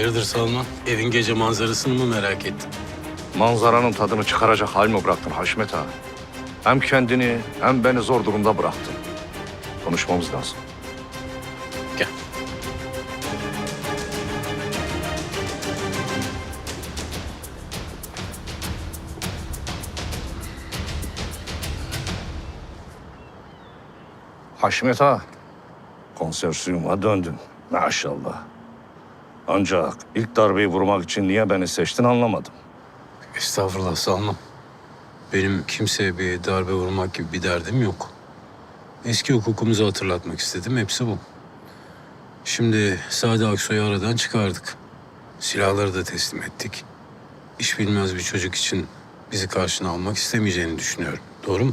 Hayırdır Salman? Evin gece manzarasını mı merak ettin? Manzaranın tadını çıkaracak hal mi bıraktın Haşmet ağa? Hem kendini hem beni zor durumda bıraktın. Konuşmamız lazım. Gel. Haşmet ağa, konsorsiyuma döndün. Maşallah. Ancak ilk darbeyi vurmak için niye beni seçtin anlamadım. Estağfurullah Salman. Benim kimseye bir darbe vurmak gibi bir derdim yok. Eski hukukumuzu hatırlatmak istedim. Hepsi bu. Şimdi Sadi Aksoy'u aradan çıkardık. Silahları da teslim ettik. İş bilmez bir çocuk için bizi karşına almak istemeyeceğini düşünüyorum. Doğru mu?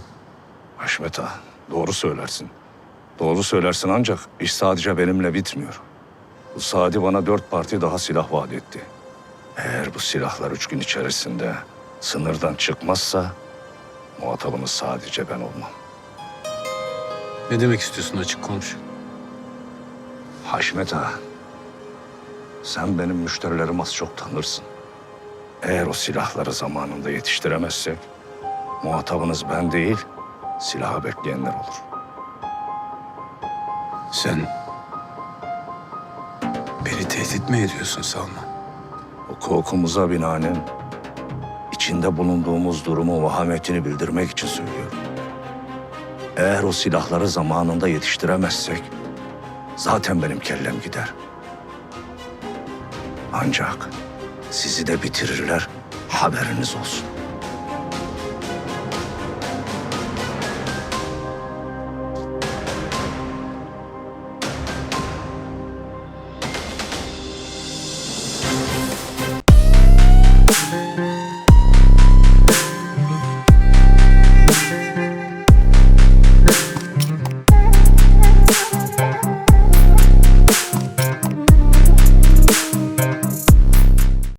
Haşmet ağa, doğru söylersin. Doğru söylersin ancak iş sadece benimle bitmiyor. Sadi bana dört parti daha silah vaat etti. Eğer bu silahlar üç gün içerisinde sınırdan çıkmazsa muhatabınız sadece ben olmam. Ne demek istiyorsun açık konuş. Haşmet ağa, sen benim müşterilerimi az çok tanırsın. Eğer o silahları zamanında yetiştiremezsek, muhatabınız ben değil, silahı bekleyenler olur. Sen tehdit mi ediyorsun Salman? Hukukumuza binaen içinde bulunduğumuz durumu vahametini bildirmek için söylüyorum. Eğer o silahları zamanında yetiştiremezsek zaten benim kellem gider. Ancak sizi de bitirirler haberiniz olsun.